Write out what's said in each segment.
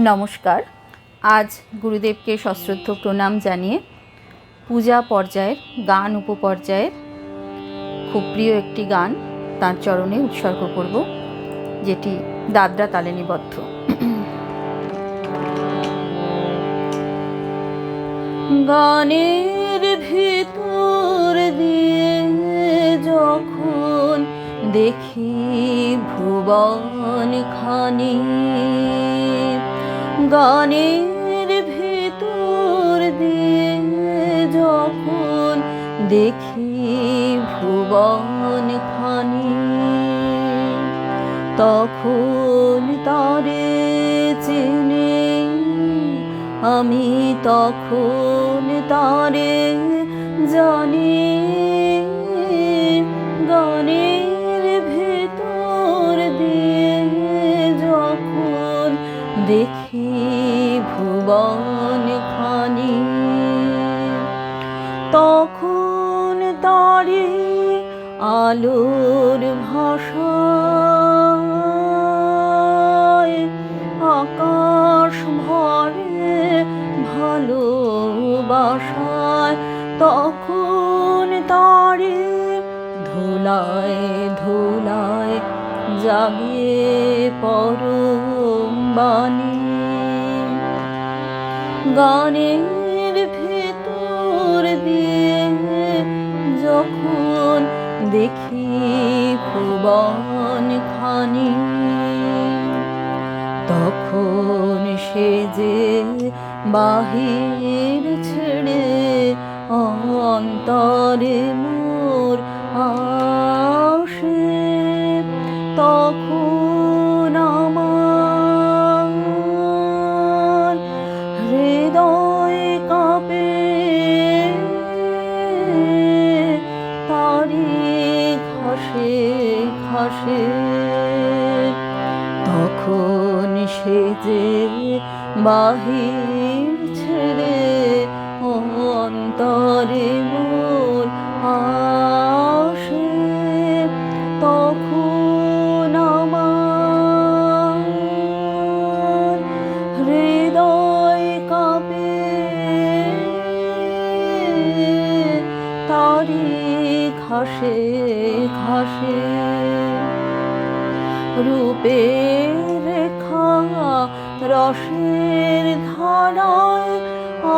নমস্কার। আজ গুরুদেবকে সশ্রদ্ধ প্রণাম জানিয়ে পূজা পর্যায়ের গান উপপর্যায়ের খুব প্রিয় একটি গান তার চরণে উৎসর্গ করব, যেটি দাদরা তালে নিবদ্ধ। গানের ভিতর দিয়ে যখন দেখি ভুবন খানি গানের ভিতর দিয়ে যখন দেখি ভুবন খানি, তখন তারে চিনি। আমি তখন তারে জানি গানের ভেতর দিয়ে যখন দেখি ভুবন খানি। তখন তারে আলোর ভাষা আকাশ ভরে ভালোবাসায় তখন তারে ধুলায় ধুলায় জাগিয়ে পরম বাণী। গানের ভেতর দিয়ে যখন দেখি ভুবন খানি, তখন সে যে বাহির ছেড়ে অন্তরে মোর আসে, তখন তখন সে যে বাহির ছেড়ে অন্তরে মোর আসে, তখন আমার হৃদয় কাঁপে। তারি ঘাসে ঘাসে রেখা রসের ধারায়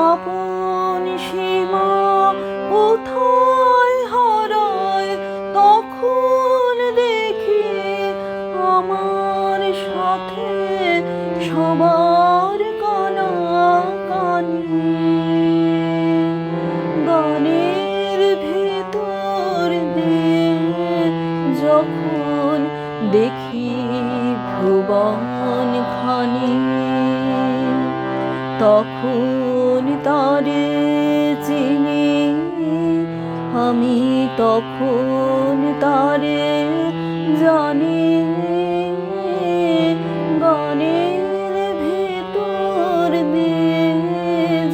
আপন সীমা কোথায় হারায়? তখন দেখি আমার সাথে সবার কানা কানি গানের ভিতর দিয়ে যখন দেখি ভুবন তখন তারে চিনি আমি তখন তারে জানি। গানের ভেতর দিয়ে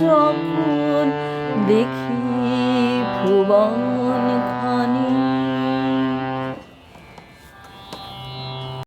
যখন দেখি ভুবন